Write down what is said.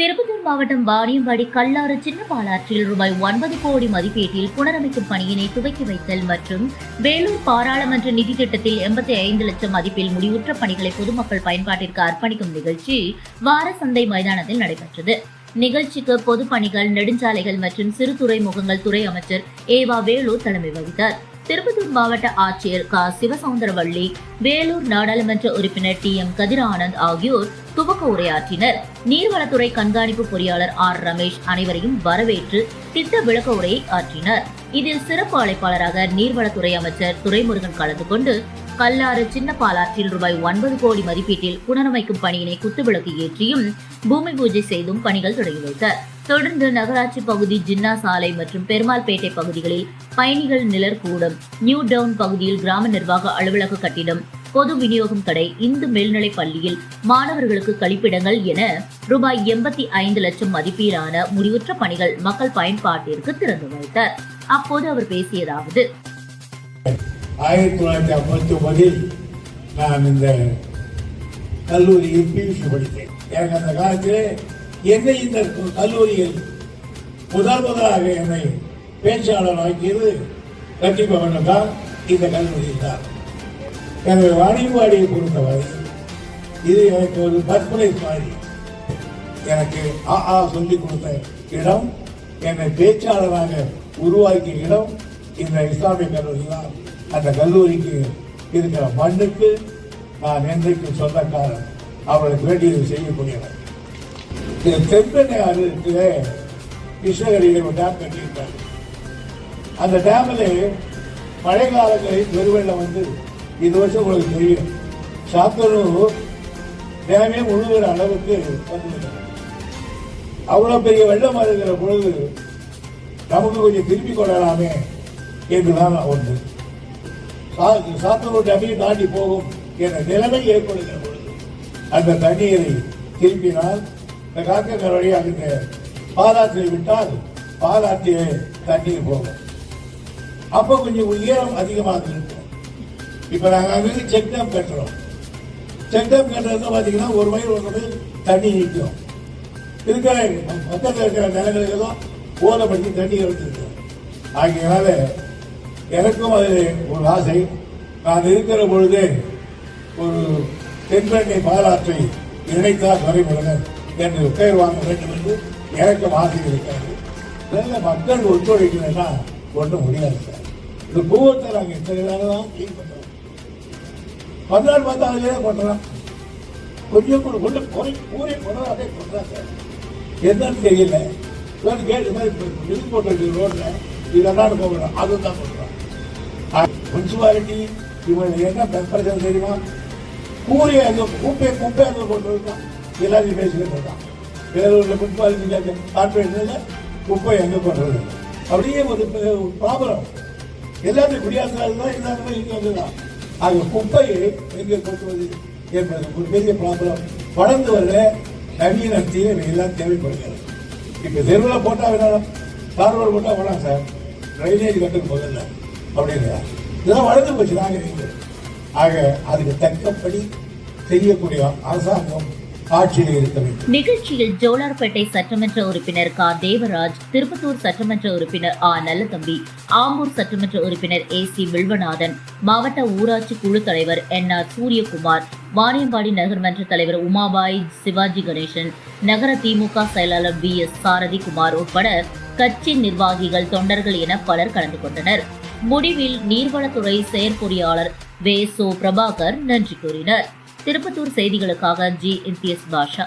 திருப்பத்தூர் மாவட்டம் வாணியம்பாடி கல்லாறு சின்ன பாலாற்றில் ரூபாய் ஒன்பது கோடி மதிப்பீட்டில் புனரமைக்கும் பணியினை துவக்கி வைத்தல் மற்றும் வேலூர் பாராளுமன்ற நிதி திட்டத்தில் எண்பத்தி ஐந்து லட்சம் மதிப்பில் முடிவுற்ற பணிகளை பொதுமக்கள் பயன்பாட்டிற்கு அர்ப்பணிக்கும் நிகழ்ச்சி வார சந்தை மைதானத்தில் நடைபெற்றது. நிகழ்ச்சிக்கு பொதுப்பணிகள் நெடுஞ்சாலைகள் மற்றும் சிறு துறைமுகங்கள் துறை அமைச்சர் ஏவா வேலூர் தலைமை வகித்தார். திருப்பத்தூர் மாவட்ட ஆட்சியர் க. சிவசவுந்தரவள்ளி வேலூர் நாடாளுமன்ற உறுப்பினர் டி. எம். கதிரானந்த் ஆகியோர் துவக்க உரையாற்றினர். நீர்வளத்துறை கண்காணிப்பு பொறியாளர் ஆர். ரமேஷ் அனைவரையும் வரவேற்று திட்ட விளக்க உரையை ஆற்றினர். இதில் சிறப்பு அழைப்பாளராக நீர்வளத்துறை அமைச்சர் துரைமுருகன் கலந்து கொண்டு கல்லாறு சின்ன பாலாற்றில் ரூபாய் ஒன்பது கோடி மதிப்பீட்டில் புனரமைக்கும் பணியினை குத்துவிளக்கு ஏற்றியும் பூமி பூஜை செய்தும் பணிகள் தொடங்கி வைத்தார். தொடர்ந்து நகராட்சி பகுதி ஜின்னா சாலை மற்றும் பெருமாள்பேட்டை பகுதிகளில் பயணிகள் நிழற்கூடம் நியூ டவுன் பகுதியில் கிராம நிர்வாக அலுவலக கட்டிடம் பொது விநியோகம் கடை இந்து மேல்நிலைப் பள்ளியில் மாணவர்களுக்கு கழிப்பிடங்கள் என ரூபாய் எண்பத்தி ஐந்து லட்சம் மதிப்பீடான முடிவுற்ற பணிகள் மக்கள் பயன்பாட்டிற்கு திறந்து வைத்தார் அப்போது அவர் பேசியதாவது ஆயிரத்தி தொள்ளாயிரத்தி ஐம்பத்தி ஒன்பதில் நான் இந்த கல்லூரியில் பியூசி படித்தேன். எனக்கு அந்த காலத்திலே என்னை இந்த கல்லூரியில் முதல் முதலாக என்னை பேச்சாளர் ஆக்கியது வேண்டும் தான். இந்த கல்லூரியில் தான். எனவே வாணிபாடியை பொறுத்தவரை இது எனக்கு ஒரு பற்புரை மாதிரி. எனக்கு ஆ ஆ சொல்லிக் கொடுத்த இடம் என்னை பேச்சாளராக உருவாக்கிய இடம் இந்த இஸ்லாமிய கல்லூரி தான். அந்த கல்லூரிக்கு இருக்கிற மண்ணுக்கு நான் என்றைக்கும் சொந்தக்காரன். அவர்களுக்கு வேண்டியது செய்யக்கூடியவர் இது தென்பெண்ணை ஆறுல கிருஷ்ணகிரியில் ஒரு டேம் கட்டியிருக்காங்க அந்த டேமில் மழை காலங்களில் பெருவெள்ளம் வந்து இது வருஷம் உங்களுக்கு தெரியும். சாத்தனூர் டேமே முழுகிற அளவுக்கு வந்து அவ்வளோ பெரிய வெள்ளம் வருகிற பொழுது நமக்கு கொஞ்சம் திருப்பி கொள்ளலாமே என்றுதான் ஒன்று சா- சாத்தனூர் டேமையை தாண்டி போகும் என்ற நிலைமை ஏற்படுகிற பொழுது அந்த தண்ணீரை திருப்பினால் இந்த காக்கங்கள் வழியாக இந்த பாலாற்றை விட்டால் பாலாற்றிய தண்ணீர் போகும். அப்போ கொஞ்சம் உயரம் அதிகமாக இருக்கும். இப்ப நாங்கள் அங்கே செக் டேம் கட்டுறோம். செக் டேம் கட்டுறது பாத்தீங்கன்னா ஒரு மைல் ஒரு மைல் தண்ணி நிற்கும். இருக்கிற பக்கத்தில் இருக்கிற நிலங்களுக்கெல்லாம் ஓலை பண்ணி தண்ணி வந்துருக்கு ஆகையினால எனக்கும் அது ஒரு ஆசை. நான் இருக்கிற பொழுதே ஒரு தென்பெண்ணை பாலாற்றை இணைத்தால் வரைமுடன் என்று பெயர் வாங்க வேண்டும் என்று எனக்கும் ஆசை இருக்கிறது நல்ல மக்கள் ஒத்துழைக்கலைன்னா ஒன்றும் முடியாது சார். இந்த பூவத்தை நாங்கள் இத்தனை நாள் தான் க்ளீன் பண்ணுறோம் பதினாறு பத்தாவதுலேயே பண்ணுறோம் கொஞ்சம் கூட கொண்டு குறை கூறி கொண்டு அதே பண்ணுறா சார். என்னன்னு தெரியல. வேறு கேட்டு மாதிரி இது போட்டு ரோட்டில் இதெல்லாம் போகணும். அதுதான் பண்ணுறோம் முனிசிபாலிட்டி இவன் என்ன பிரச்சனை தெரியுமா? கூறி அங்கே குப்பை குப்பை அங்கே கொண்டு இருக்கான் எல்லாத்தையும் பேசிக்கிட்டு இருக்கான் வேலூர்ல முனிசிபாலிட்டி கார்பரேஷனில் குப்பை எங்கே பண்ணுறது அப்படியே ஒரு ப்ராப்ளம் எல்லாத்தையும் குடியாத்தால் தான் எல்லாருமே இங்கே வந்து தான் ஆக குப்பையை எங்கே கொட்டுவது என்பது ஒரு பெரிய ப்ராப்ளம் வளர்ந்து வர நவீனத்தையே எல்லாம் தேவைப்படுகிறது. இப்போ தெருவில் போட்டால் வேணாலும் தார்வாடு போட்டால் வேணாம் சார். ட்ரைனேஜ் கட்டுக்கு முதல்ல. அப்படின்னா இதெல்லாம் வளர்ந்து போச்சு நாங்கள் ஆக அதுக்கு தக்கப்படி செய்யக்கூடிய அரசாங்கம் ஆட்சியில் இருக்க வேண்டும் நிகழ்ச்சியில் ஜோலார்பேட்டை சட்டமன்ற உறுப்பினர் கா. தேவராஜ் திருப்பத்தூர் சட்டமன்ற உறுப்பினர் ஆ. நல்லதம்பி ஆம்பூர் சட்டமன்ற உறுப்பினர் ஏ. சி. வில்வநாதன் மாவட்ட ஊராட்சி குழு தலைவர் என். ஆர். சூரியகுமார் வாணியம்பாடி நகர்மன்ற தலைவர் உமாபாய் சிவாஜி கணேசன் நகர திமுக செயலாளர் பி. எஸ். சாரதி குமார் உட்பட கட்சி நிர்வாகிகள் தொண்டர்கள் என பலர் கலந்து கொண்டனர். முடிவில் நீர்வளத்துறை செயற்பொறியாளர் வே. சோ. பிரபாகர் நன்றி கூறினர். திருப்பத்தூர் செய்திகளுக்காக ஜி இம்தியஸ் பாஷா.